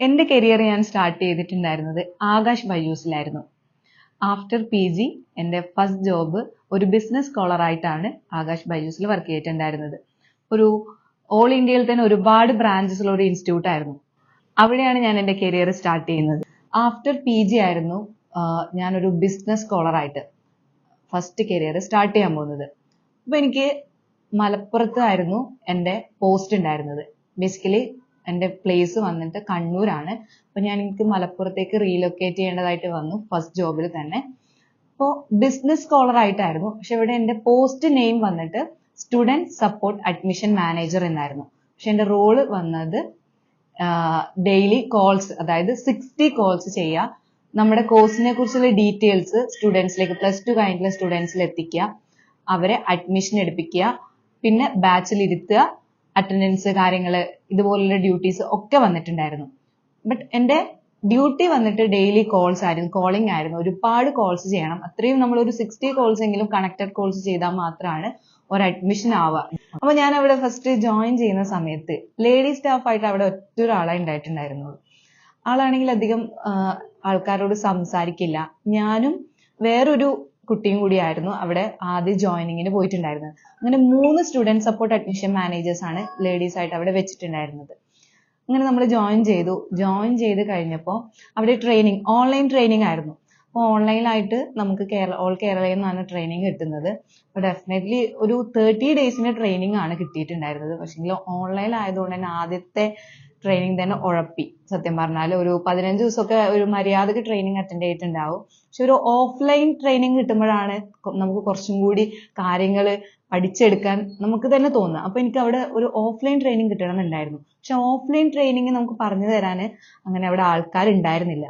എന്റെ കരിയർ ഞാൻ സ്റ്റാർട്ട് ചെയ്തിട്ടുണ്ടായിരുന്നത് ആകാശ് ബൈജൂസിലായിരുന്നു ആഫ്റ്റർ പി ജി എന്റെ ഫസ്റ്റ് ജോബ് ഒരു ബിസിനസ് സ്കോളർ ആയിട്ടാണ് ആകാശ് ബൈജൂസിൽ വർക്ക് ചെയ്തിട്ടുണ്ടായിരുന്നത്. ഒരു ഓൾ ഇന്ത്യയിൽ തന്നെ ഒരുപാട് ബ്രാഞ്ചസ് ഉള്ള ഒരു ഇൻസ്റ്റിറ്റ്യൂട്ട് ആയിരുന്നു. അവിടെയാണ് ഞാൻ എന്റെ കരിയർ സ്റ്റാർട്ട് ചെയ്യുന്നത്. ആഫ്റ്റർ പി ജി ആയിരുന്നു ഞാനൊരു ബിസിനസ് സ്കോളർ ആയിട്ട് ഫസ്റ്റ് കരിയർ സ്റ്റാർട്ട് ചെയ്യാൻ പോകുന്നത്. അപ്പൊ എനിക്ക് മലപ്പുറത്തായിരുന്നു എന്റെ പോസ്റ്റ് ഉണ്ടായിരുന്നത്. ബേസിക്കലി എന്റെ പ്ലേസ് വന്നിട്ട് കണ്ണൂരാണ്. അപ്പൊ ഞാൻ എനിക്ക് മലപ്പുറത്തേക്ക് റീലൊക്കേറ്റ് ചെയ്യേണ്ടതായിട്ട് വന്നു ഫസ്റ്റ് ജോബിൽ തന്നെ. അപ്പോൾ ബിസിനസ് സ്കോളർ ആയിട്ടായിരുന്നു. പക്ഷെ ഇവിടെ എന്റെ പോസ്റ്റ് നെയിം വന്നിട്ട് സ്റ്റുഡന്റ് സപ്പോർട്ട് അഡ്മിഷൻ മാനേജർ എന്നായിരുന്നു. പക്ഷെ എന്റെ റോൾ വന്നത് ഡെയിലി കോൾസ് അതായത് സിക്സ്റ്റി കോൾസ് ചെയ്യുക നമ്മുടെ കോഴ്സിനെ കുറിച്ചുള്ള ഡീറ്റെയിൽസ് സ്റ്റുഡൻസിലേക്ക് പ്ലസ് ടു കഴിഞ്ഞിട്ടുള്ള സ്റ്റുഡൻസിൽ എത്തിക്കുക. അവരെ അഡ്മിഷൻ എടുപ്പിക്കുക. പിന്നെ ബാച്ചിൽ ഇരുത്തുക. അറ്റൻഡൻസ് കാര്യങ്ങൾ ഇതുപോലുള്ള ഡ്യൂട്ടീസ് ഒക്കെ വന്നിട്ടുണ്ടായിരുന്നു. ബട്ട് എന്റെ ഡ്യൂട്ടി വന്നിട്ട് ഡെയിലി കോൾസ് ആയിരുന്നു കോളിംഗ് ആയിരുന്നു. ഒരുപാട് കോൾസ് ചെയ്യണം. അത്രയും നമ്മൾ ഒരു സിക്സ്റ്റി കോൾസ് എങ്കിലും കണക്റ്റഡ് കോൾസ് ചെയ്താൽ മാത്രമാണ് ഒരു അഡ്മിഷൻ ആവുക. അപ്പൊ ഞാൻ അവിടെ ഫസ്റ്റ് ജോയിൻ ചെയ്യുന്ന സമയത്ത് ലേഡി സ്റ്റാഫായിട്ട് അവിടെ ഒറ്റ ഒരാളെ ഉണ്ടായിട്ടുണ്ടായിരുന്നുള്ളൂ ആളാണെങ്കിൽ അധികം ആൾക്കാരോട് സംസാരിക്കില്ല. ഞാനും വേറൊരു കുട്ടിയും കൂടിയായിരുന്നു അവിടെ ആദ്യ ജോയിനിങ്ങിന് പോയിട്ടുണ്ടായിരുന്നത്. അങ്ങനെ മൂന്ന് സ്റ്റുഡന്റ് സപ്പോർട്ട് അഡ്മിഷൻ മാനേജേഴ്സ് ആണ് ലേഡീസ് ആയിട്ട് അവിടെ വെച്ചിട്ടുണ്ടായിരുന്നത്. അങ്ങനെ നമ്മൾ ജോയിൻ ചെയ്തു. ജോയിൻ ചെയ്ത് കഴിഞ്ഞപ്പോൾ അവിടെ ട്രെയിനിങ് ഓൺലൈൻ ട്രെയിനിങ് ആയിരുന്നു. അപ്പോൾ ഓൺലൈനായിട്ട് നമുക്ക് കേരള ഓൾ കേരളയിൽ നിന്നാണ് ട്രെയിനിങ് കിട്ടുന്നത്. അപ്പോൾ ഡെഫിനറ്റ്ലി ഒരു തേർട്ടി ഡേയ്സിന്റെ ട്രെയിനിങ് ആണ് കിട്ടിയിട്ടുണ്ടായിരുന്നത്. പക്ഷേങ്കിൽ ഓൺലൈൻ ആയതുകൊണ്ട് തന്നെ ആദ്യത്തെ ട്രെയിനിങ് തന്നെ ഉഴപ്പി സത്യം പറഞ്ഞാൽ ഒരു പതിനഞ്ച് ദിവസമൊക്കെ ഒരു മര്യാദയ്ക്ക് ട്രെയിനിങ് അറ്റൻഡ് ചെയ്തിട്ടുണ്ടാവും. പക്ഷെ ഒരു ഓഫ്ലൈൻ ട്രെയിനിങ് കിട്ടുമ്പോഴാണ് നമുക്ക് കുറച്ചും കൂടി കാര്യങ്ങൾ പഠിച്ചെടുക്കാൻ നമുക്ക് തന്നെ തോന്നുക. അപ്പൊ എനിക്ക് അവിടെ ഒരു ഓഫ്ലൈൻ ട്രെയിനിങ് കിട്ടണം എന്നുണ്ടായിരുന്നു പക്ഷെ ഓഫ്ലൈൻ ട്രെയിനിങ് നമുക്ക് പറഞ്ഞു തരാൻ അങ്ങനെ അവിടെ ആൾക്കാർ ഉണ്ടായിരുന്നില്ല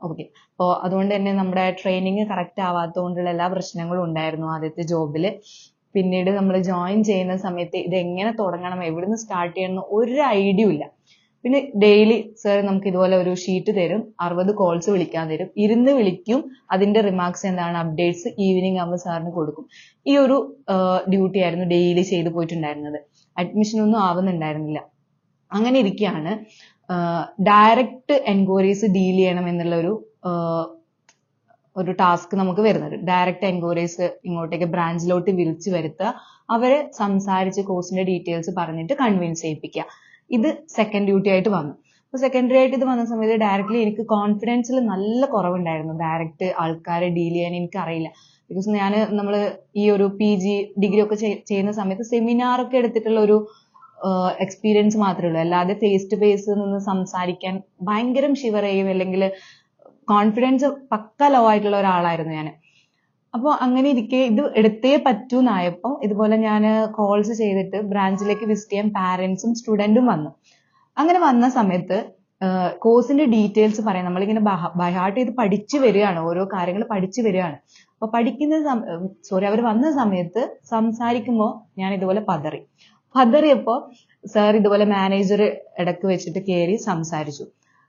ഓക്കെ അപ്പോൾ അതുകൊണ്ട് തന്നെ നമ്മുടെ ട്രെയിനിങ് കറക്റ്റ് ആവാത്തതുകൊണ്ടുള്ള എല്ലാ പ്രശ്നങ്ങളും ഉണ്ടായിരുന്നു ആദ്യത്തെ ജോബിൽ പിന്നീട് നമ്മൾ ജോയിൻ ചെയ്യുന്ന സമയത്ത് ഇത് എങ്ങനെ തുടങ്ങണം എവിടുന്ന് സ്റ്റാർട്ട് ചെയ്യണം ഒരു ഐഡിയ ഇല്ല. പിന്നെ ഡെയിലി സർ നമുക്ക് ഇതുപോലെ ഒരു ഷീറ്റ് തരും. അറുപത് കോൾസ് വിളിക്കാൻ തരും. ഇരുന്ന് വിളിക്കും. അതിന്റെ റിമാർക്സ് എന്താണ്? അപ്ഡേറ്റ്സ് ഈവനിങ് ആകുമ്പോൾ സാറിന് കൊടുക്കും. ഈ ഒരു ഡ്യൂട്ടി ആയിരുന്നു ഡെയിലി ചെയ്തു പോയിട്ടുണ്ടായിരുന്നത്. അഡ്മിഷൻ ഒന്നും ആവുന്നുണ്ടായിരുന്നില്ല. അങ്ങനെ ഇരിക്കുകയാണ് ഡയറക്റ്റ് എൻക്വയറീസ് ഡീൽ ചെയ്യണം എന്നുള്ള ഒരു ഒരു ടാസ്ക് നമുക്ക് വരുന്നത്. ഡയറക്റ്റ് എൻക്വയറീസ് ഇങ്ങോട്ടേക്ക് ബ്രാഞ്ചിലോട്ട് വിളിച്ചു വരുത്തുക അവരെ സംസാരിച്ച് കോഴ്സിന്റെ ഡീറ്റെയിൽസ് പറഞ്ഞിട്ട് കൺവിൻസ് ചെയ്യിപ്പിക്കുക ഇത് സെക്കൻഡ് ഡ്യൂട്ടി ആയിട്ട് വന്നു. അപ്പൊ സെക്കൻഡറി ആയിട്ട് ഇത് വന്ന സമയത്ത് ഡയറക്റ്റ്ലി എനിക്ക് കോൺഫിഡൻസിൽ നല്ല കുറവുണ്ടായിരുന്നു. ഡയറക്റ്റ് ആൾക്കാരെ ഡീൽ ചെയ്യാൻ എനിക്ക് അറിയില്ല ബിക്കോസ് ഞാൻ നമ്മൾ ഈ ഒരു പി ജി ഡിഗ്രി ഒക്കെ ചെയ്യുന്ന സമയത്ത് സെമിനാർ ഒക്കെ എടുത്തിട്ടുള്ള ഒരു എക്സ്പീരിയൻസ് മാത്രമേ ഉള്ളൂ. അല്ലാതെ ഫേസ് ടു ഫേസ് നിന്ന് സംസാരിക്കാൻ ഭയങ്കരം ഷിവർ ചെയ്യും. അല്ലെങ്കിൽ കോൺഫിഡൻസ് പക്ക ലോ ആയിട്ടുള്ള ഒരാളായിരുന്നു ഞാൻ അപ്പോൾ അങ്ങനെ ഇരിക്കെ ഇത് എടുത്തേ പറ്റൂ എന്നായപ്പോൾ ഇതുപോലെ ഞാൻ കോൾസ് ചെയ്തിട്ട് ബ്രാഞ്ചിലേക്ക് വിസിറ്റ് ചെയ്യാൻ പാരന്റ്സും സ്റ്റുഡന്റും വന്നു. അങ്ങനെ വന്ന സമയത്ത് കോഴ്സിന്റെ ഡീറ്റെയിൽസ് പറയാം. നമ്മളിങ്ങനെ ബൈഹാർട്ട് ചെയ്ത് പഠിച്ചു വരികയാണ്. ഓരോ കാര്യങ്ങൾ പഠിച്ചു വരികയാണ്. അപ്പൊ പഠിക്കുന്ന സോറി അവർ വന്ന സമയത്ത് സംസാരിക്കുമ്പോൾ ഞാൻ ഇതുപോലെ പതറി. പതറിയപ്പോ സാർ ഇതുപോലെ മാനേജർ ഇടയ്ക്ക് വെച്ചിട്ട് കയറി സംസാരിച്ചു.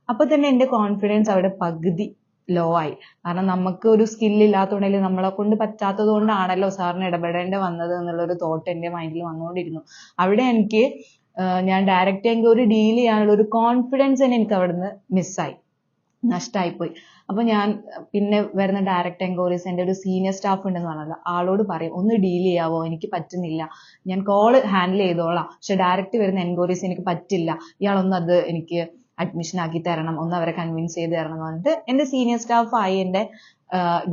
അപ്പൊ തന്നെ എന്റെ കോൺഫിഡൻസ് അവിടെ പകുതി ലോ ആയി. കാരണം നമുക്ക് ഒരു സ്കിൽ ഇല്ലാത്തതുകൊണ്ടല്ലേ നമ്മളെ കൊണ്ട് പറ്റാത്തത് കൊണ്ടാണല്ലോ സാറിന് ഇടപെടേണ്ടി വന്നത് എന്നുള്ളൊരു തോട്ട് എന്റെ മൈൻഡിൽ വന്നുകൊണ്ടിരുന്നു. അവിടെ എനിക്ക് ഞാൻ ഡയറക്റ്റ് ഒരു ഡീൽ ചെയ്യാനുള്ള ഒരു കോൺഫിഡൻസ് തന്നെ എനിക്ക് അവിടുന്ന് മിസ്സായി നഷ്ടമായിപ്പോയി അപ്പൊ ഞാൻ പിന്നെ വരുന്ന ഡയറക്റ്റ് എൻക്വയറീസ് എന്റെ ഒരു സീനിയർ സ്റ്റാഫ് ഉണ്ടെന്ന് പറഞ്ഞല്ലോ ആളോട് പറയും ഒന്ന് ഡീൽ ചെയ്യാവോ? എനിക്ക് പറ്റുന്നില്ല. ഞാൻ കോൾ ഹാൻഡിൽ ചെയ്തോളാം. പക്ഷെ ഡയറക്റ്റ് വരുന്ന എൻക്വയറീസ് എനിക്ക് പറ്റില്ല. ഇയാളൊന്ന് അത് എനിക്ക് അഡ്മിഷൻ ആക്കി തരണം ഒന്ന് അവരെ കൺവിൻസ് ചെയ്ത് തരണം എന്ന് പറഞ്ഞിട്ട് എന്റെ സീനിയർ സ്റ്റാഫ് ആയി എന്റെ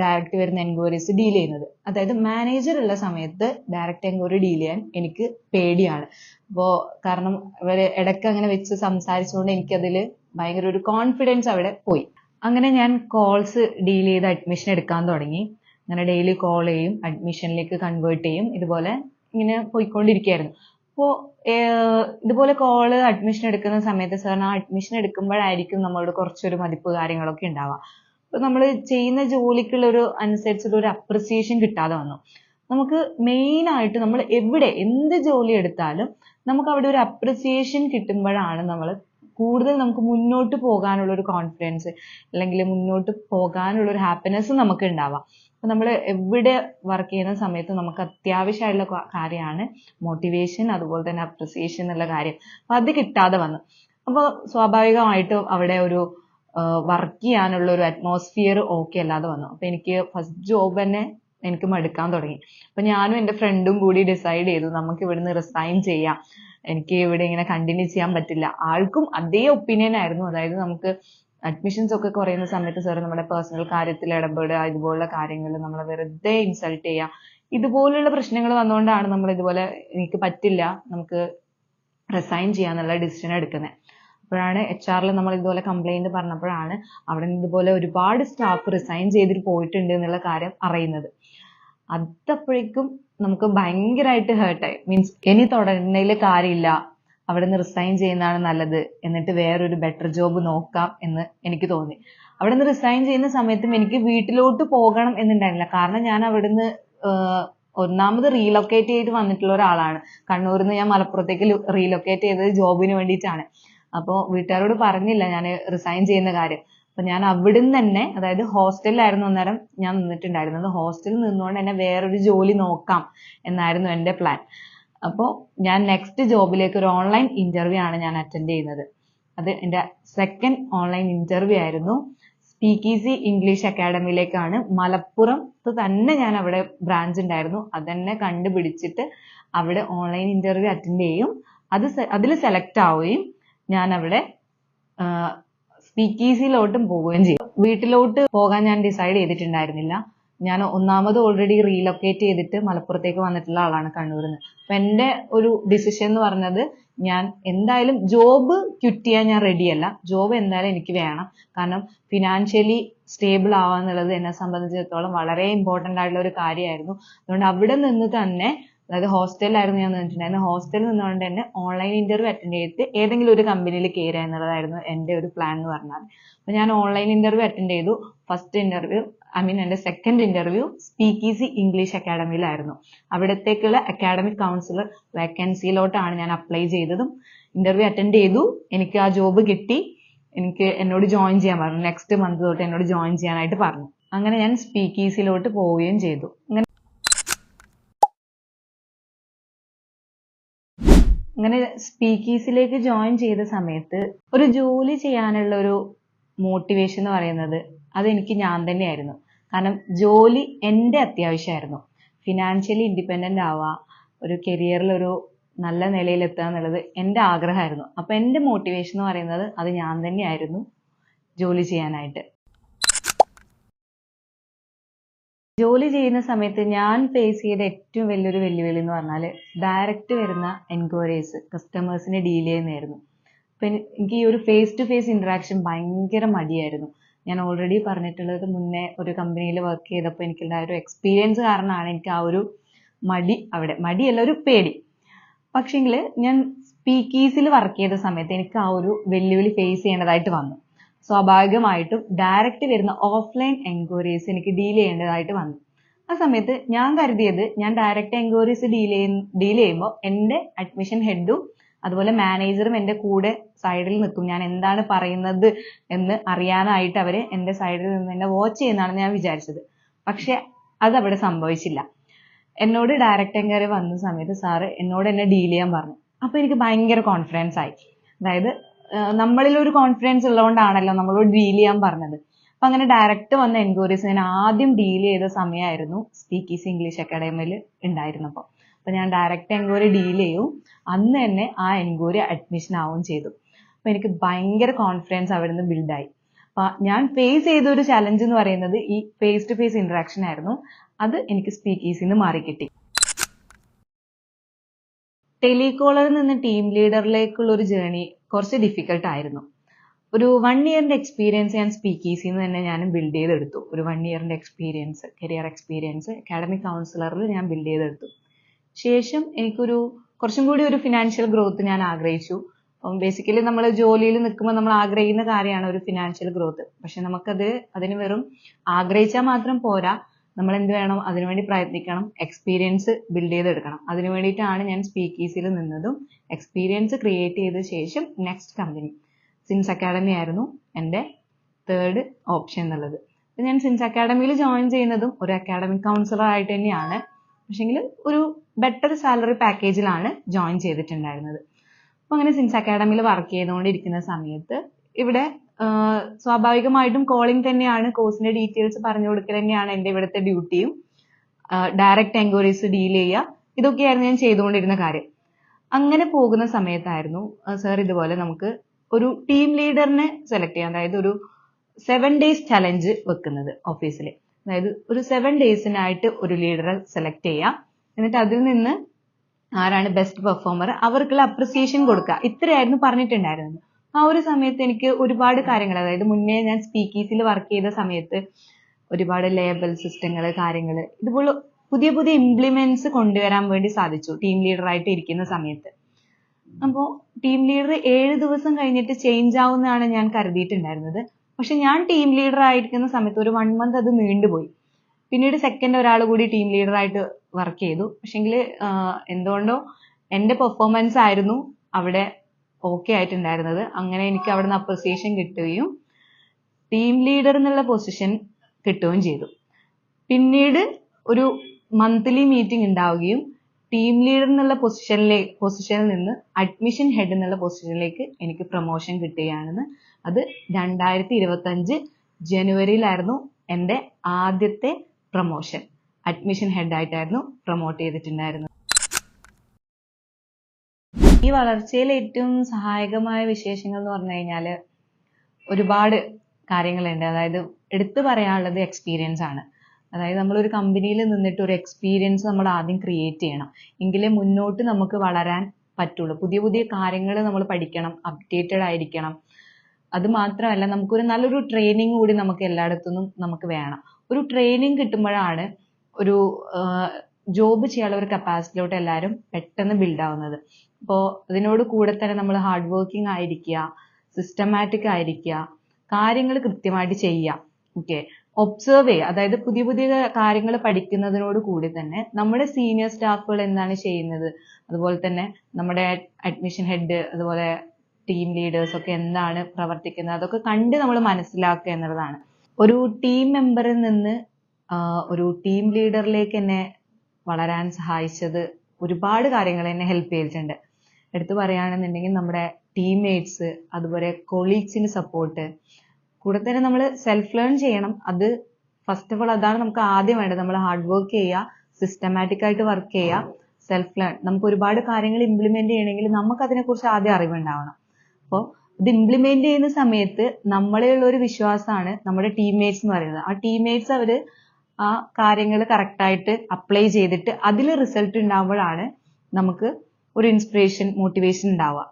ഡയറക്റ്റ് വരുന്ന എൻക്വയറീസ് ഡീൽ ചെയ്യുന്നത്. അതായത് മാനേജർ ഉള്ള സമയത്ത് ഡയറക്റ്റ് എൻക്വയറി ഡീൽ ചെയ്യാൻ എനിക്ക് പേടിയാണ്. അപ്പോൾ കാരണം ഇവർ ഇടയ്ക്ക് അങ്ങനെ വെച്ച് സംസാരിച്ചുകൊണ്ട് എനിക്കതിൽ ഭയങ്കര ഒരു കോൺഫിഡൻസ് അവിടെ പോയി. അങ്ങനെ ഞാൻ കോൾസ് ഡീൽ ചെയ്ത് അഡ്മിഷൻ എടുക്കാൻ തുടങ്ങി. അങ്ങനെ ഡെയിലി കോൾ ചെയ്യും അഡ്മിഷനിലേക്ക് കൺവേർട്ട് ചെയ്യും. ഇതുപോലെ ഇങ്ങനെ പോയിക്കൊണ്ടിരിക്കുകയായിരുന്നു. അപ്പോൾ ഇതുപോലെ കോൾ അഡ്മിഷൻ എടുക്കുന്ന സമയത്ത് സാറിന് ആ അഡ്മിഷൻ എടുക്കുമ്പോഴായിരിക്കും നമ്മളോട് കുറച്ചൊരു മതിപ്പ് കാര്യങ്ങളൊക്കെ ഉണ്ടാവുക. അപ്പൊ നമ്മൾ ചെയ്യുന്ന ജോലിക്കുള്ള ഒരു അനുസരിച്ചുള്ള ഒരു അപ്രിസിയേഷൻ കിട്ടാതെ വന്നു. നമുക്ക് മെയിൻ ആയിട്ട് നമ്മൾ എവിടെ എന്ത് ജോലി എടുത്താലും നമുക്ക് അവിടെ ഒരു അപ്രിസിയേഷൻ കിട്ടുമ്പോഴാണ് നമ്മൾ കൂടുതൽ നമുക്ക് മുന്നോട്ട് പോകാനുള്ള ഒരു കോൺഫിഡൻസ് അല്ലെങ്കിൽ മുന്നോട്ട് പോകാനുള്ള ഒരു ഹാപ്പിനെസ് നമുക്ക് ഉണ്ടാവാം അപ്പൊ നമ്മൾ എവിടെ വർക്ക് ചെയ്യുന്ന സമയത്ത് നമുക്ക് അത്യാവശ്യമായിട്ടുള്ള കാര്യമാണ്. മോട്ടിവേഷൻ അതുപോലെ തന്നെ അപ്രിസിയേഷൻ എന്നുള്ള കാര്യം. അപ്പൊ അത് കിട്ടാതെ വന്നു. അപ്പോൾ സ്വാഭാവികമായിട്ടും അവിടെ ഒരു വർക്ക് ചെയ്യാനുള്ള ഒരു അറ്റ്മോസ്ഫിയർ ഓക്കെ അല്ലാതെ വന്നു. അപ്പൊ എനിക്ക് ഫസ്റ്റ് ജോബ് തന്നെ എനിക്ക് മടുക്കാൻ തുടങ്ങി. അപ്പൊ ഞാനും എന്റെ ഫ്രണ്ടും കൂടി ഡിസൈഡ് ചെയ്തു നമുക്ക് ഇവിടുന്ന് റിസൈൻ ചെയ്യാം. എനിക്ക് ഇവിടെ ഇങ്ങനെ കണ്ടിന്യൂ ചെയ്യാൻ പറ്റില്ല. ആൾക്കും അതേ ഒപ്പീനിയൻ ആയിരുന്നു. അതായത് നമുക്ക് അഡ്മിഷൻസ് ഒക്കെ കുറയുന്ന സമയത്ത് സാർ നമ്മുടെ പേഴ്സണൽ കാര്യത്തിൽ ഇടപെടുക ഇതുപോലുള്ള കാര്യങ്ങൾ നമ്മളെ വെറുതെ ഇൻസൾട്ട് ചെയ്യുക ഇതുപോലുള്ള പ്രശ്നങ്ങൾ വന്നുകൊണ്ടാണ് നമ്മൾ ഇതുപോലെ എനിക്ക് പറ്റില്ല നമുക്ക് റിസൈൻ ചെയ്യാന്നുള്ള ഡിസിഷൻ എടുക്കുന്നത് അപ്പോഴാണ് എച്ച് ആറിൽ നമ്മൾ ഇതുപോലെ കംപ്ലൈന്റ് പറഞ്ഞപ്പോഴാണ് അവിടെ നിന്ന് ഇതുപോലെ ഒരുപാട് സ്റ്റാഫ് റിസൈൻ ചെയ്തിട്ട് പോയിട്ടുണ്ട് എന്നുള്ള കാര്യം അറിയുന്നത്. അതപ്പോഴേക്കും നമുക്ക് ഭയങ്കരമായിട്ട് ഹേർട്ടായി മീൻസ് ഇനി തുടരുന്നതിൽ കാര്യമില്ല. അവിടെ നിന്ന് റിസൈൻ ചെയ്യുന്നതാണ് നല്ലത്. എന്നിട്ട് വേറൊരു ബെറ്റർ ജോബ് നോക്കാം എന്ന് എനിക്ക് തോന്നി. അവിടെ നിന്ന് റിസൈൻ ചെയ്യുന്ന സമയത്തും എനിക്ക് വീട്ടിലോട്ട് പോകണം എന്നുണ്ടായിരുന്നില്ല. കാരണം ഞാൻ അവിടുന്ന് ഒന്നാമത് റീലൊക്കേറ്റ് ചെയ്ത് വന്നിട്ടുള്ള ഒരാളാണ്. കണ്ണൂരിൽ നിന്ന് ഞാൻ മലപ്പുറത്തേക്ക് റീലൊക്കേറ്റ് ചെയ്തത് ജോബിന് വേണ്ടിയിട്ടാണ്. അപ്പോൾ വീട്ടുകാരോട് പറഞ്ഞില്ല ഞാൻ റിസൈൻ ചെയ്യുന്ന കാര്യം. അപ്പൊ ഞാൻ അവിടുന്ന് തന്നെ അതായത് ഹോസ്റ്റലിലായിരുന്നു അന്നേരം ഞാൻ നിന്നിട്ടുണ്ടായിരുന്നത്. ഹോസ്റ്റലിൽ നിന്നുകൊണ്ട് തന്നെ വേറൊരു ജോലി നോക്കാം എന്നായിരുന്നു എന്റെ പ്ലാൻ അപ്പോൾ ഞാൻ നെക്സ്റ്റ് ജോബിലേക്ക് ഒരു ഓൺലൈൻ ഇന്റർവ്യൂ ആണ് ഞാൻ അറ്റൻഡ് ചെയ്യുന്നത്. അത് എന്റെ സെക്കൻഡ് ഓൺലൈൻ ഇന്റർവ്യൂ ആയിരുന്നു. സ്പീക്ക് ഈസി ഇംഗ്ലീഷ് അക്കാഡമിയിലേക്കാണ് മലപ്പുറത്ത് തന്നെ ഞാൻ അവിടെ ബ്രാഞ്ച് ഉണ്ടായിരുന്നു. അതെന്നെ കണ്ടുപിടിച്ചിട്ട് അവിടെ ഓൺലൈൻ ഇന്റർവ്യൂ അറ്റൻഡ് ചെയ്യും. അത് അതിൽ സെലക്ട് ആവുകയും ഞാൻ അവിടെ സ്പീക്ക് ഈസിയിലോട്ടും പോവുകയും ചെയ്യും. വീട്ടിലോട്ട് പോകാൻ ഞാൻ ഡിസൈഡ് ചെയ്തിട്ടുണ്ടായിരുന്നില്ല. ഞാൻ ഒന്നാമത് ഓൾറെഡി റീലൊക്കേറ്റ് ചെയ്തിട്ട് മലപ്പുറത്തേക്ക് വന്നിട്ടുള്ള ആളാണ് കണ്ണൂരിൽ നിന്ന് അപ്പൊ എന്റെ ഒരു ഡിസിഷൻ എന്ന് പറഞ്ഞത് ഞാൻ എന്തായാലും ജോബ് ക്വിറ്റ് ചെയ്യാൻ ഞാൻ റെഡിയല്ല ജോബ് എന്തായാലും എനിക്ക് വേണം. കാരണം ഫിനാൻഷ്യലി സ്റ്റേബിൾ ആവുക എന്നുള്ളത് എന്നെ സംബന്ധിച്ചിടത്തോളം വളരെ ഇമ്പോർട്ടന്റ് ആയിട്ടുള്ള ഒരു കാര്യമായിരുന്നു. അതുകൊണ്ട് അവിടെ നിന്ന് തന്നെ അതായത് ഹോസ്റ്റലിലായിരുന്നു ഞാൻ നിന്നിട്ടുണ്ടായിരുന്നത്. ഹോസ്റ്റലിൽ നിന്നുകൊണ്ട് തന്നെ ഓൺലൈൻ ഇന്റർവ്യൂ അറ്റൻഡ് ചെയ്തിട്ട് ഏതെങ്കിലും ഒരു കമ്പനിയിൽ കയറുക എന്നുള്ളതായിരുന്നു എന്റെ ഒരു പ്ലാൻ എന്ന് പറഞ്ഞാൽ അപ്പോൾ ഞാൻ ഓൺലൈൻ ഇന്റർവ്യൂ അറ്റൻഡ് ചെയ്തു. ഫസ്റ്റ് ഇന്റർവ്യൂ ഐ മീൻ എന്റെ second interview speak easy English അക്കാഡമിയിലായിരുന്നു അവിടത്തേക്കുള്ള അക്കാഡമിക് കൗൺസിലർ വേക്കൻസിയിലോട്ടാണ് ഞാൻ അപ്ലൈ ചെയ്തതും. ഇന്റർവ്യൂ അറ്റൻഡ് ചെയ്തു. എനിക്ക് ആ ജോബ് കിട്ടി. എനിക്ക് എന്നോട് ജോയിൻ ചെയ്യാൻ പറഞ്ഞു. നെക്സ്റ്റ് മന്ത് തൊട്ട് എന്നോട് ജോയിൻ ചെയ്യാനായിട്ട് പറഞ്ഞു. അങ്ങനെ ഞാൻ സ്പീക്ക് ഈസിയിലോട്ട് പോവുകയും ചെയ്തു. അങ്ങനെ അങ്ങനെ സ്പീക്കീസിലേക്ക് ജോയിൻ ചെയ്ത സമയത്ത് ഒരു ജോലി ചെയ്യാനുള്ള ഒരു മോട്ടിവേഷൻ എന്ന് പറയുന്നത് അത് എനിക്ക് ഞാൻ തന്നെയായിരുന്നു. കാരണം ജോലി എന്റെ അത്യാവശ്യമായിരുന്നു. ഫിനാൻഷ്യലി ഇൻഡിപെൻഡന്റ് ആവുക ഒരു കരിയറിൽ ഒരു നല്ല നിലയിലെത്തുക എന്നുള്ളത് എന്റെ ആഗ്രഹമായിരുന്നു. അപ്പോൾ എന്റെ മോട്ടിവേഷൻ എന്ന് പറയുന്നത് അത് ഞാൻ തന്നെയായിരുന്നു ജോലി ചെയ്യാനായിട്ട്. ജോലി ചെയ്യുന്ന സമയത്ത് ഞാൻ ഫേസ് ചെയ്ത ഏറ്റവും വലിയൊരു വെല്ലുവിളി എന്ന് പറഞ്ഞാൽ ഡയറക്റ്റ് വരുന്ന എൻക്വയറീസ് കസ്റ്റമേഴ്സിനെ ഡീൽ ചെയ്യുന്നതായിരുന്നു. അപ്പം എനിക്ക് ഈ ഒരു ഫേസ് ടു ഫേസ് ഇൻട്രാക്ഷൻ ഭയങ്കര മടിയായിരുന്നു. ഞാൻ ഓൾറെഡി പറഞ്ഞിട്ടുള്ളത് മുന്നേ ഒരു കമ്പനിയിൽ വർക്ക് ചെയ്തപ്പോൾ എനിക്കുണ്ടായ ഒരു എക്സ്പീരിയൻസ് കാരണമാണ് എനിക്ക് ആ ഒരു മടി അവിടെ. മടിയല്ല ഒരു പേടി. പക്ഷേങ്കിൽ ഞാൻ സ്പീക്കീസിൽ വർക്ക് ചെയ്ത സമയത്ത് എനിക്ക് ആ ഒരു വെല്ലുവിളി ഫേസ് ചെയ്യേണ്ടതായിട്ട് വന്നു. സ്വാഭാവികമായിട്ടും ഡയറക്റ്റ് വരുന്ന ഓഫ്ലൈൻ എൻക്വയറീസ് എനിക്ക് ഡീൽ ചെയ്യേണ്ടതായിട്ട് വന്നു. ആ സമയത്ത് ഞാൻ കരുതിയത് ഞാൻ ഡയറക്റ്റ് എൻക്വയറീസ് ഡീൽ ചെയ്യുമ്പോൾ എന്റെ അഡ്മിഷൻ ഹെഡും അതുപോലെ മാനേജറും എന്റെ കൂടെ സൈഡിൽ നിൽക്കും. ഞാൻ എന്താണ് പറയുന്നത് എന്ന് അറിയാനായിട്ട് അവർ എന്റെ സൈഡിൽ നിന്ന് എന്നെ വാച്ച് ചെയ്യുന്നതാണ് ഞാൻ വിചാരിച്ചത്. പക്ഷെ അത് അവിടെ സംഭവിച്ചില്ല. എന്നോട് ഡയറക്ടർ കയറി വന്ന സമയത്ത് സാറ് എന്നോട് എന്നെ ഡീൽ ചെയ്യാൻ പറഞ്ഞു. അപ്പോൾ എനിക്ക് ഭയങ്കര കോൺഫിഡൻസ് ആയി. അതായത് നമ്മളിൽ ഒരു കോൺഫിഡൻസ് ഉള്ളതുകൊണ്ടാണല്ലോ നമ്മളോട് ഡീൽ ചെയ്യാൻ പറഞ്ഞത്. അപ്പൊ അങ്ങനെ ഡയറക്റ്റ് വന്ന എൻക്വയറീസ് ഞാൻ ആദ്യം ഡീൽ ചെയ്ത സമയമായിരുന്നു സ്പീക്കീസ് ഇംഗ്ലീഷ് അക്കാഡമിയിൽ ഉണ്ടായിരുന്നപ്പോൾ അപ്പൊ ഞാൻ ഡയറക്റ്റ് എൻക്വയറി ഡീൽ ചെയ്യും. അന്ന് തന്നെ ആ എൻക്വയറി അഡ്മിഷൻ ആവുകയും ചെയ്തു. അപ്പൊ എനിക്ക് ഭയങ്കര കോൺഫിഡൻസ് അവിടെ നിന്ന് ബിൽഡായി അപ്പൊ ഞാൻ ഫേസ് ചെയ്ത ഒരു ചലഞ്ച് എന്ന് പറയുന്നത് ഈ ഫേസ് ടു ഫേസ് ഇന്ററാക്ഷൻ ആയിരുന്നു. അത് എനിക്ക് സ്പീക്ക് ഈസിൽ നിന്ന് മാറി മാറിക്കിട്ടി ടെലികോളറിൽ നിന്ന് ടീം ലീഡറിലേക്കുള്ള ഒരു ജേണി കുറച്ച് ഡിഫിക്കൽട്ട് ആയിരുന്നു. ഒരു വൺ ഇയറിന്റെ എക്സ്പീരിയൻസ് ഞാൻ സ്പീക്ക് നിന്ന് തന്നെ ഞാൻ ബിൽഡ് ചെയ്തെടുത്തു. ഒരു വൺ ഇയറിന്റെ എക്സ്പീരിയൻസ് കരിയർ എക്സ്പീരിയൻസ് അക്കാഡമിക് കൗൺസിലറിൽ ഞാൻ ബിൽഡ് ചെയ്തെടുത്തു. ശേഷം എനിക്കൊരു കുറച്ചും കൂടി ഒരു ഫിനാൻഷ്യൽ ഗ്രോത്ത് ഞാൻ ആഗ്രഹിച്ചു. അപ്പം ബേസിക്കലി നമ്മൾ ജോലിയിൽ നിൽക്കുമ്പോൾ നമ്മൾ ആഗ്രഹിക്കുന്ന കാര്യമാണ് ഒരു ഫിനാൻഷ്യൽ ഗ്രോത്ത് പക്ഷെ നമുക്കത് അതിന് വെറും ആഗ്രഹിച്ചാൽ മാത്രം പോരാ. നമ്മൾ എന്ത് വേണം? അതിനുവേണ്ടി പ്രയത്നിക്കണം. എക്സ്പീരിയൻസ് ബിൽഡ് ചെയ്തെടുക്കണം. അതിനു വേണ്ടിയിട്ടാണ് ഞാൻ സ്പീക്ക് ഈസിയിൽ നിന്നതും എക്സ്പീരിയൻസ് ക്രിയേറ്റ് ചെയ്ത ശേഷം നെക്സ്റ്റ് കമ്പനി സിൻസ് അക്കാഡമി ആയിരുന്നു എന്റെ തേർഡ് ഓപ്ഷൻ എന്നുള്ളത്. ഞാൻ സിൻസ് അക്കാഡമിയിൽ ജോയിൻ ചെയ്യുന്നതും ഒരു അക്കാഡമിക് കൗൺസിലർ ആയിട്ട് തന്നെയാണ്. പക്ഷെങ്കിൽ ഒരു ബെറ്റർ സാലറി പാക്കേജിലാണ് ജോയിൻ ചെയ്തിട്ടുണ്ടായിരുന്നത്. അപ്പൊ അങ്ങനെ സിൻസ് അക്കാഡമിയിൽ വർക്ക് ചെയ്തുകൊണ്ടിരിക്കുന്ന സമയത്ത് ഇവിടെ സ്വാഭാവികമായിട്ടും കോളിംഗ് തന്നെയാണ് കോഴ്സിന്റെ ഡീറ്റെയിൽസ് പറഞ്ഞു കൊടുക്കൽ തന്നെയാണ് എന്റെ ഇവിടുത്തെ ഡ്യൂട്ടിയും ഡയറക്റ്റ് എൻക്വയറീസ് ഡീൽ ചെയ്യുക ഇതൊക്കെയായിരുന്നു ഞാൻ ചെയ്തുകൊണ്ടിരുന്ന കാര്യം. അങ്ങനെ പോകുന്ന സമയത്തായിരുന്നു സാർ ഇതുപോലെ നമുക്ക് ഒരു ടീം ലീഡറിനെ സെലക്ട് ചെയ്യാം. അതായത് ഒരു സെവൻ ഡേയ്സ് ചലഞ്ച് വെക്കുന്നത് ഓഫീസിൽ അതായത് ഒരു സെവൻ ഡേയ്സിനായിട്ട് ഒരു ലീഡറെ സെലക്ട് ചെയ്യാം. എന്നിട്ട് അതിൽ നിന്ന് ആരാണ് ബെസ്റ്റ് പെർഫോമർ അവർക്കുള്ള അപ്രിസിയേഷൻ കൊടുക്കുക. ഇത്രയായിരുന്നു പറഞ്ഞിട്ടുണ്ടായിരുന്നത്. ആ ഒരു സമയത്ത് എനിക്ക് ഒരുപാട് കാര്യങ്ങൾ അതായത് മുന്നേ ഞാൻ സ്പീക്കീസിൽ വർക്ക് ചെയ്ത സമയത്ത് ഒരുപാട് ലേബൽ സിസ്റ്റങ്ങൾ കാര്യങ്ങൾ ഇതുപോലെ പുതിയ പുതിയ ഇംപ്ലിമെന്റ്സ് കൊണ്ടുവരാൻ വേണ്ടി സാധിച്ചു ടീം ലീഡർ ആയിട്ട് ഇരിക്കുന്ന സമയത്ത്. അപ്പോൾ ടീം ലീഡർ ഏഴ് ദിവസം കഴിഞ്ഞിട്ട് ചേഞ്ച് ആവുമെന്നാണ് ഞാൻ കരുതിയിട്ടുണ്ടായിരുന്നത്. പക്ഷെ ഞാൻ ടീം ലീഡർ ആയിരിക്കുന്ന സമയത്ത് ഒരു വൺ മന്ത് അത് നീണ്ടുപോയി. പിന്നീട് സെക്കൻഡ് ഒരാൾ കൂടി ടീം ലീഡർ ആയിട്ട് വർക്ക് ചെയ്തു. പക്ഷെങ്കിൽ എന്തുകൊണ്ടോ എന്റെ പെർഫോമൻസ് ആയിരുന്നു അവിടെ ഓക്കെ ആയിട്ടുണ്ടായിരുന്നത്. അങ്ങനെ എനിക്ക് അവിടെ നിന്ന് അപ്രിസിയേഷൻ കിട്ടുകയും ടീം ലീഡർ എന്നുള്ള പൊസിഷൻ കിട്ടുകയും ചെയ്തു. പിന്നീട് ഒരു മന്ത്ലി മീറ്റിംഗ് ഉണ്ടാവുകയും ടീം ലീഡർ എന്നുള്ള പൊസിഷനിലെ പൊസിഷനിൽ നിന്ന് അഡ്മിഷൻ ഹെഡ് എന്നുള്ള പൊസിഷനിലേക്ക് എനിക്ക് പ്രൊമോഷൻ കിട്ടുകയാണെന്ന് അത് രണ്ടായിരത്തി ഇരുപത്തഞ്ച് ജനുവരിയിലായിരുന്നു എന്റെ ആദ്യത്തെ പ്രൊമോഷൻ അഡ്മിഷൻ ഹെഡായിട്ടായിരുന്നു പ്രൊമോട്ട് ചെയ്തിട്ടുണ്ടായിരുന്നത്. ഈ വളർച്ചയിൽ ഏറ്റവും സഹായകമായ വിശേഷങ്ങൾ എന്ന് പറഞ്ഞു കഴിഞ്ഞാൽ ഒരുപാട് കാര്യങ്ങളുണ്ട്. അതായത് എടുത്തു പറയാനുള്ളത് എക്സ്പീരിയൻസ് ആണ്. അതായത് നമ്മൾ ഒരു കമ്പനിയിൽ നിന്നിട്ട് ഒരു എക്സ്പീരിയൻസ് നമ്മൾ ആദ്യം ക്രിയേറ്റ് ചെയ്യണം. എങ്കിലേ മുന്നോട്ട് നമുക്ക് വളരാൻ പറ്റുള്ളൂ. പുതിയ പുതിയ കാര്യങ്ങൾ നമ്മൾ പഠിക്കണം അപ്ഡേറ്റഡ് ആയിരിക്കണം. അത് മാത്രമല്ല നമുക്കൊരു നല്ലൊരു ട്രെയിനിങ് കൂടി നമുക്ക് എല്ലായിടത്തുനിന്നും നമുക്ക് വേണം. ഒരു ട്രെയിനിങ് കിട്ടുമ്പോഴാണ് ഒരു ജോബ് ചെയ്യാനുള്ള ഒരു കപ്പാസിറ്റിയിലോട്ട് എല്ലാവരും പെട്ടെന്ന് ബിൽഡ് ആവുന്നത്. അപ്പോൾ അതിനോട് കൂടെ തന്നെ നമ്മൾ ഹാർഡ് വർക്കിംഗ് ആയിരിക്കുക സിസ്റ്റമാറ്റിക് ആയിരിക്കുക കാര്യങ്ങൾ കൃത്യമായിട്ട് ചെയ്യുക. ഓക്കെ ഒബ്സർവ് ചെയ്യുക. അതായത് പുതിയ പുതിയ കാര്യങ്ങൾ പഠിക്കുന്നതിനോട് കൂടി തന്നെ നമ്മുടെ സീനിയർ സ്റ്റാഫുകൾ എന്താണ് ചെയ്യുന്നത്? അതുപോലെ തന്നെ നമ്മുടെ അഡ്മിഷൻ ഹെഡ് അതുപോലെ ടീം ലീഡേഴ്സ് ഒക്കെ എന്താണ് പ്രവർത്തിക്കുന്നത്? അതൊക്കെ കണ്ട് നമ്മൾ മനസ്സിലാക്കുക എന്നുള്ളതാണ്. ഒരു ടീം മെമ്പറിൽ നിന്ന് ഒരു ടീം ലീഡറിലേക്ക് എന്നെ വളരാൻ സഹായിച്ചത് ഒരുപാട് കാര്യങ്ങൾ എന്നെ ഹെൽപ്പ് ചെയ്തിട്ടുണ്ട്. എടുത്തു പറയുകയാണെന്നുണ്ടെങ്കിൽ നമ്മുടെ ടീംമേറ്റ്സ് അതുപോലെ കൊളീഗ്സിന് സപ്പോർട്ട് കൂടെ തന്നെ നമ്മൾ സെൽഫ് ലേൺ ചെയ്യണം. അത് ഫസ്റ്റ് ഓഫ് ഓൾ അതാണ് നമുക്ക് ആദ്യം വേണ്ടത്. നമ്മൾ ഹാർഡ് വർക്ക് ചെയ്യുക സിസ്റ്റമാറ്റിക് ആയിട്ട് വർക്ക് ചെയ്യുക സെൽഫ് ലേൺ നമുക്ക് ഒരുപാട് കാര്യങ്ങൾ ഇംപ്ലിമെന്റ് ചെയ്യണമെങ്കിൽ നമുക്ക് അതിനെക്കുറിച്ച് ആദ്യം അറിവുണ്ടാവണം. അപ്പോൾ ഇത് ഇംപ്ലിമെന്റ് ചെയ്യുന്ന സമയത്ത് നമ്മളിലുള്ള ഒരു വിശ്വാസമാണ് നമ്മുടെ ടീംമേറ്റ്സ് എന്ന് പറയുന്നത്. ആ ടീംമേറ്റ്സ് അവർ ആ കാര്യങ്ങൾ കറക്റ്റായിട്ട് അപ്ലൈ ചെയ്തിട്ട് അതിൽ റിസൾട്ട് ഉണ്ടാകുമ്പോഴാണ് നമുക്ക് ഒരു ഇൻസ്പിറേഷൻ മോട്ടിവേഷൻ ഉണ്ടാവുക.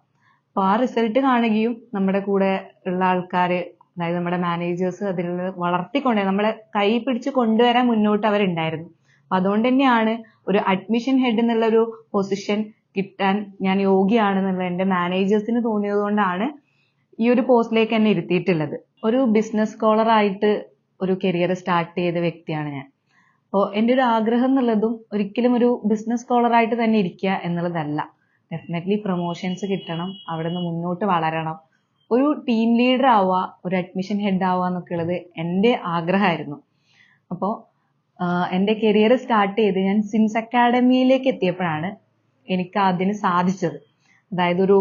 അപ്പോൾ ആ റിസൾട്ട് കാണുകയും നമ്മുടെ കൂടെ ഉള്ള ആൾക്കാർ അതായത് നമ്മുടെ മാനേജേഴ്സ് അതിൽ വളർത്തിക്കൊണ്ട് നമ്മളെ കൈ പിടിച്ച് കൊണ്ടുവരാൻ മുന്നോട്ട് അവരുണ്ടായിരുന്നു. അപ്പൊ അതുകൊണ്ട് തന്നെയാണ് ഒരു അഡ്മിഷൻ ഹെഡ് എന്നുള്ള ഒരു പൊസിഷൻ കിട്ടാൻ ഞാൻ യോഗ്യയാണെന്നുള്ള എന്റെ മാനേജേഴ്സിന് തോന്നിയത് കൊണ്ടാണ് ഈ ഒരു പോസ്റ്റിലേക്ക് എന്നെ ഇരുത്തിയിട്ടുള്ളത്. ഒരു ബിസിനസ് സ്കോളർ ആയിട്ട് ഒരു കരിയർ സ്റ്റാർട്ട് ചെയ്ത വ്യക്തിയാണ് ഞാൻ. അപ്പോൾ എന്റെ ഒരു ആഗ്രഹം എന്നുള്ളതും ഒരിക്കലും ഒരു ബിസിനസ് സ്കോളർ ആയിട്ട് തന്നെ ഇരിക്കുക എന്നുള്ളതല്ല. ഡെഫിനറ്റ്ലി പ്രൊമോഷൻസ് കിട്ടണം അവിടെ നിന്ന് മുന്നോട്ട് വളരണം. ഒരു ടീം ലീഡർ ആവുക ഒരു അഡ്മിഷൻ ഹെഡ് ആവുക എന്നൊക്കെ ഉള്ളത് എന്റെ ആഗ്രഹമായിരുന്നു. അപ്പോൾ എന്റെ കരിയർ സ്റ്റാർട്ട് ചെയ്ത് ഞാൻ സിൻസ് അക്കാഡമിയിലേക്ക് എത്തിയപ്പോഴാണ് എനിക്ക് അതിന് സാധിച്ചത്. അതായത് ഒരു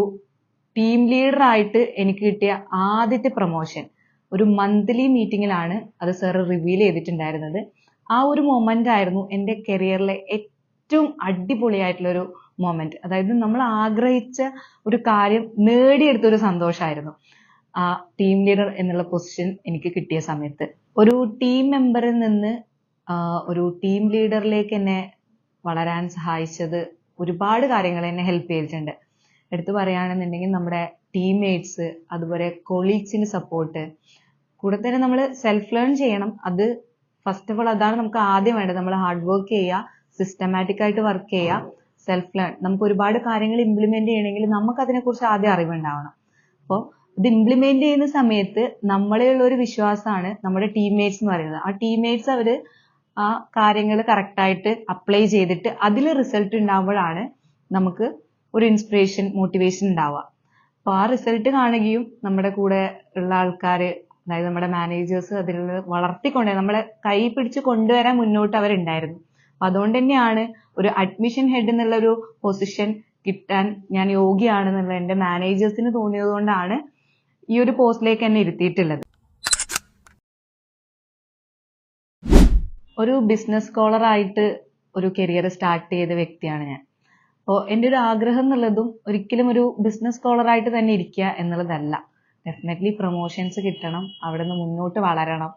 ടീം ലീഡർ ആയിട്ട് എനിക്ക് കിട്ടിയ ആദ്യത്തെ പ്രൊമോഷൻ ഒരു മന്ത്ലി മീറ്റിങ്ങിലാണ് അത് സർ റിവീൽ ചെയ്തിട്ടുണ്ടായിരുന്നത്. ആ ഒരു മൊമെന്റ് ആയിരുന്നു എന്റെ കരിയറിലെ ഏറ്റവും അടിപൊളിയായിട്ടുള്ള ഒരു മൊമെന്റ് അതായത് നമ്മൾ ആഗ്രഹിച്ച ഒരു കാര്യം നേടിയെടുത്ത ഒരു സന്തോഷമായിരുന്നു ആ ടീം ലീഡർ എന്നുള്ള പൊസിഷൻ എനിക്ക് കിട്ടിയ സമയത്ത്. ഒരു ടീം മെമ്പറിൽ നിന്ന് ഒരു ടീം ലീഡറിലേക്ക് എന്നെ വളരാൻ സഹായിച്ചത് ഒരുപാട് കാര്യങ്ങൾ എന്നെ ഹെൽപ്പ് ചെയ്തിട്ടുണ്ട്. എടുത്തു പറയുകയാണെന്നുണ്ടെങ്കിൽ നമ്മുടെ ടീംമേറ്റ്സ് അതുപോലെ കൊളീഗ്സിന് സപ്പോർട്ട് കൂടെ തന്നെ നമ്മൾ സെൽഫ് ലേൺ ചെയ്യണം. അത് ഫസ്റ്റ് ഓഫ് ഓൾ അതാണ് നമുക്ക് ആദ്യം വേണ്ടത്. നമ്മൾ ഹാർഡ് വർക്ക് ചെയ്യുക സിസ്റ്റമാറ്റിക് ആയിട്ട് വർക്ക് ചെയ്യുക സെൽഫ് ലേൺ നമുക്ക് ഒരുപാട് കാര്യങ്ങൾ ഇംപ്ലിമെന്റ് ചെയ്യണമെങ്കിൽ നമുക്ക് അതിനെക്കുറിച്ച് ആദ്യം അറിവുണ്ടാവണം. അപ്പോൾ ഇത് ഇംപ്ലിമെന്റ് ചെയ്യുന്ന സമയത്ത് നമ്മളിലുള്ള ഒരു വിശ്വാസമാണ് നമ്മുടെ ടീംമേറ്റ്സ് എന്ന് പറയുന്നത്. ആ ടീംമേറ്റ്സ് അവർ ആ കാര്യങ്ങൾ കറക്റ്റായിട്ട് അപ്ലൈ ചെയ്തിട്ട് അതിൽ റിസൾട്ട് ഉണ്ടാകുമ്പോഴാണ് നമുക്ക് ഒരു ഇൻസ്പിറേഷൻ മോട്ടിവേഷൻ ഉണ്ടാവുക. അപ്പോൾ ആ റിസൾട്ട് കാണുകയും നമ്മുടെ കൂടെ ഉള്ള ആൾക്കാർ അതായത് നമ്മുടെ മാനേജേഴ്സ് അതിൽ വളർത്തിക്കൊണ്ട് നമ്മളെ കൈ പിടിച്ച് കൊണ്ടുവരാൻ മുന്നോട്ട് അവരുണ്ടായിരുന്നു. അപ്പൊ അതുകൊണ്ട് തന്നെയാണ് ഒരു അഡ്മിഷൻ ഹെഡ് എന്നുള്ള ഒരു പൊസിഷൻ കിട്ടാൻ ഞാൻ യോഗ്യാണെന്നുള്ള എന്റെ മാനേജേഴ്സിന് തോന്നിയത് കൊണ്ടാണ് ഈ ഒരു പോസ്റ്റിലേക്ക് എന്നെ ഇരുത്തിയിട്ടുള്ളത്. ഒരു ബിസിനസ് സ്കോളറായിട്ട് ഒരു കരിയർ സ്റ്റാർട്ട് ചെയ്ത വ്യക്തിയാണ് ഞാൻ. അപ്പോൾ എന്റെ ഒരു ആഗ്രഹം എന്നുള്ളതും ഒരിക്കലും ഒരു ബിസിനസ് സ്കോളറായിട്ട് തന്നെ ഇരിക്കുക എന്നുള്ളതല്ല. ഡെഫിനറ്റ്ലി പ്രൊമോഷൻസ് കിട്ടണം അവിടെ നിന്ന് മുന്നോട്ട് വളരണം.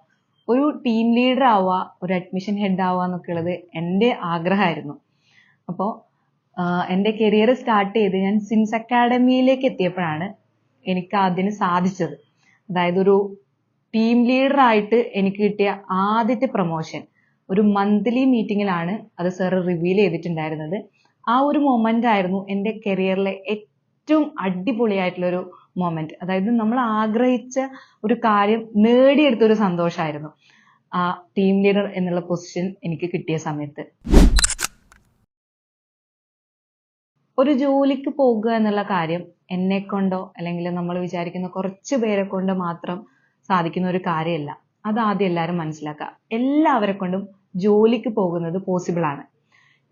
ഒരു ടീം ലീഡർ ആവുക ഒരു അഡ്മിഷൻ ഹെഡ് ആവുക എന്നൊക്കെ ഉള്ളത് എന്റെ ആഗ്രഹമായിരുന്നു അപ്പോൾ എന്റെ കരിയർ സ്റ്റാർട്ട് ചെയ്ത് ഞാൻ സിൻസ് അക്കാഡമിയിലേക്ക് എത്തിയപ്പോഴാണ് എനിക്ക് അതിന് സാധിച്ചത്. അതായത് ഒരു ടീം ലീഡർ ആയിട്ട് എനിക്ക് കിട്ടിയ ആദ്യത്തെ പ്രൊമോഷൻ ഒരു മന്ത്ലി മീറ്റിങ്ങിലാണ് അത് സാർ റിവീൽ ചെയ്തിട്ടുണ്ടായിരുന്നത്. ആ ഒരു മൊമെന്റ് ആയിരുന്നു എന്റെ കരിയറിലെ ഏറ്റവും അടിപൊളിയായിട്ടുള്ളൊരു മൊമെന്റ് അതായത് നമ്മൾ ആഗ്രഹിച്ച ഒരു കാര്യം നേടിയെടുത്ത ഒരു സന്തോഷമായിരുന്നു ആ ടീം ലീഡർ എന്നുള്ള പൊസിഷൻ എനിക്ക് കിട്ടിയ സമയത്ത്. ഒരു ജോലിക്ക് പോകുക എന്നുള്ള കാര്യം എന്നെ കൊണ്ടോ അല്ലെങ്കിൽ നമ്മൾ വിചാരിക്കുന്ന കുറച്ച് പേരെ കൊണ്ട് മാത്രം സാധിക്കുന്ന ഒരു കാര്യമല്ല. അത് ആദ്യം എല്ലാവരും മനസ്സിലാക്കുക. എല്ലാവരെ കൊണ്ടും ജോലിക്ക് പോകുന്നത് പോസിബിൾ ആണ്.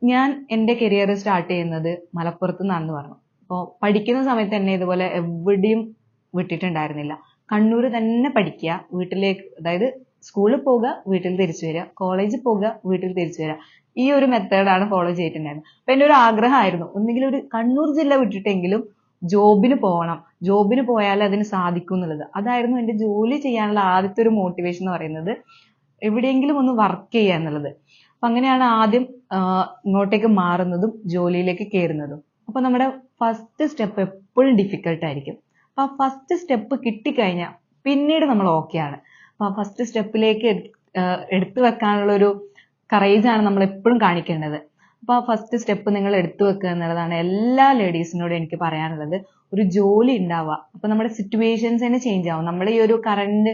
ഞാൻ എന്റെ കരിയർ സ്റ്റാർട്ട് ചെയ്യുന്നത് മലപ്പുറത്ത് നിന്നാണെന്ന് പറഞ്ഞു. അപ്പോൾ പഠിക്കുന്ന സമയത്ത് തന്നെ ഇതുപോലെ എവിടെയും വിട്ടിട്ടുണ്ടായിരുന്നില്ല. കണ്ണൂർ തന്നെ പഠിക്കുക വീട്ടിലേക്ക് അതായത് സ്കൂളിൽ പോവുക വീട്ടിൽ തിരിച്ചു വരിക കോളേജിൽ പോവുക വീട്ടിൽ തിരിച്ചു വരിക. ഈ ഒരു മെത്തേഡാണ് ഫോളോ ചെയ്തിട്ടുണ്ടായിരുന്നത്. അപ്പൊ എന്റെ ഒരു ആഗ്രഹമായിരുന്നു ഒന്നെങ്കിലും ഒരു കണ്ണൂർ ജില്ല വിട്ടിട്ടെങ്കിലും ജോബിന് പോകണം. ജോബിന് പോയാൽ അതിന് സാധിക്കും എന്നുള്ളത്. അതായിരുന്നു എന്റെ ജോലി ചെയ്യാനുള്ള ആദ്യത്തെ ഒരു മോട്ടിവേഷൻ എന്ന് പറയുന്നത് എവിടെയെങ്കിലും ഒന്ന് വർക്ക് ചെയ്യുക എന്നുള്ളത്. അപ്പൊ അങ്ങനെയാണ് ആദ്യം ഇങ്ങോട്ടേക്ക് മാറുന്നതും ജോലിയിലേക്ക് കയറുന്നതും അപ്പൊ നമ്മുടെ ഫസ്റ്റ് സ്റ്റെപ്പ് എപ്പോഴും ഡിഫിക്കൽട്ട് ആയിരിക്കും. അപ്പൊ ആ ഫസ്റ്റ് സ്റ്റെപ്പ് കിട്ടിക്കഴിഞ്ഞാൽ പിന്നീട് നമ്മൾ ആണ്. അപ്പൊ ആ ഫസ്റ്റ് സ്റ്റെപ്പിലേക്ക് എടുത്തു വെക്കാനുള്ള ഒരു കറേജ് ആണ് നമ്മൾ എപ്പോഴും കാണിക്കേണ്ടത്. അപ്പൊ ആ ഫസ്റ്റ് സ്റ്റെപ്പ് നിങ്ങൾ എടുത്തു വെക്കുക എന്നുള്ളതാണ് എല്ലാ ലേഡീസിനോടും എനിക്ക് പറയാനുള്ളത്. ഒരു ജോലി ഉണ്ടാവുക. അപ്പൊ നമ്മുടെ സിറ്റുവേഷൻസ് തന്നെ ചേഞ്ച് ആവും. നമ്മുടെ ഈ ഒരു കറണ്ട്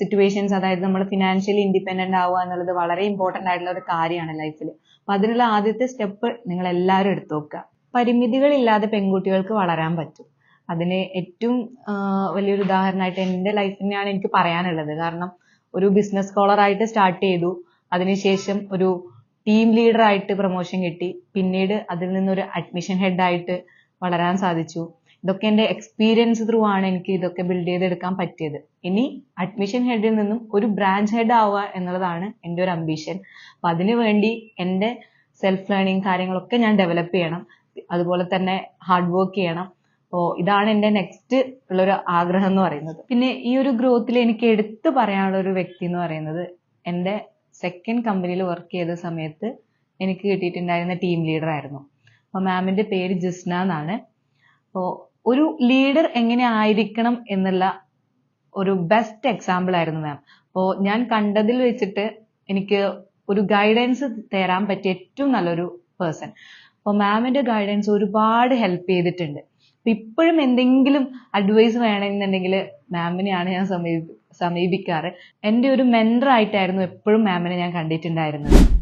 സിറ്റുവേഷൻസ് അതായത് നമ്മൾ ഫിനാൻഷ്യലി ഇൻഡിപെൻഡന്റ് ആവുക എന്നുള്ളത് വളരെ ഇമ്പോർട്ടന്റ് ആയിട്ടുള്ള ഒരു കാര്യമാണ് ലൈഫിൽ അപ്പൊ അതിനുള്ള ആദ്യത്തെ സ്റ്റെപ്പ് നിങ്ങൾ എല്ലാവരും എടുത്തു നോക്കുക പരിമിതികളില്ലാതെ പെൺകുട്ടികൾക്ക് വളരാൻ പറ്റും. അതിന് ഏറ്റവും വലിയൊരു ഉദാഹരണമായിട്ട് എന്റെ ലൈഫിനെയാണ് എനിക്ക് പറയാനുള്ളത്. കാരണം ഒരു ബിസിനസ് സ്കോളർ ആയിട്ട് സ്റ്റാർട്ട് ചെയ്തു. അതിനുശേഷം ഒരു ടീം ലീഡർ ആയിട്ട് പ്രൊമോഷൻ കിട്ടി. പിന്നീട് അതിൽ നിന്നൊരു അഡ്മിഷൻ ഹെഡ് ആയിട്ട് വളരാൻ സാധിച്ചു. ഇതൊക്കെ എന്റെ എക്സ്പീരിയൻസ് ത്രൂ ആണ് എനിക്ക് ഇതൊക്കെ ബിൽഡ് ചെയ്തെടുക്കാൻ പറ്റിയത്. ഇനി അഡ്മിഷൻ ഹെഡിൽ നിന്നും ഒരു ബ്രാഞ്ച് ഹെഡ് ആവുക എന്നുള്ളതാണ് എന്റെ ഒരു അംബിഷൻ അപ്പൊ അതിനു വേണ്ടി എന്റെ സെൽഫ് ലേണിംഗ് കാര്യങ്ങളൊക്കെ ഞാൻ ഡെവലപ്പ് ചെയ്യണം. അതുപോലെ തന്നെ ഹാർഡ് വർക്ക് ചെയ്യണം. അപ്പോൾ ഇതാണ് എന്റെ നെക്സ്റ്റ് ഉള്ളൊരു ആഗ്രഹം എന്ന് പറയുന്നത്. പിന്നെ ഈ ഒരു ഗ്രോത്തിൽ എനിക്ക് എടുത്തു പറയാനുള്ള ഒരു വ്യക്തി എന്ന് പറയുന്നത് എന്റെ സെക്കൻഡ് കമ്പനിയിൽ വർക്ക് ചെയ്ത സമയത്ത് എനിക്ക് കിട്ടിയിട്ടുണ്ടായിരുന്ന ടീം ലീഡർ ആയിരുന്നു. അപ്പോൾ മാമിന്റെ പേര് ജിസ്ന എന്നാണ്. അപ്പോൾ ഒരു ലീഡർ എങ്ങനെ ആയിരിക്കണം എന്നുള്ള ഒരു ബെസ്റ്റ് എക്സാമ്പിൾ ആയിരുന്നു മാം അപ്പോൾ ഞാൻ കണ്ടതിൽ വെച്ചിട്ട് എനിക്ക് ഒരു ഗൈഡൻസ് തരാൻ പറ്റിയ ഏറ്റവും നല്ലൊരു പേഴ്സൺ അപ്പോൾ മാമിന്റെ ഗൈഡൻസ് ഒരുപാട് ഹെൽപ്പ് ചെയ്തിട്ടുണ്ട്. അപ്പൊ ഇപ്പോഴും എന്തെങ്കിലും അഡ്വൈസ് വേണമെന്നുണ്ടെങ്കിൽ മാമിനെയാണ് ഞാൻ സമീപി സമീപിക്കാറ്. എന്റെ ഒരു മെന്റർ ആയിട്ടായിരുന്നു എപ്പോഴും മാമിനെ ഞാൻ കണ്ടിട്ടുണ്ടായിരുന്നത്.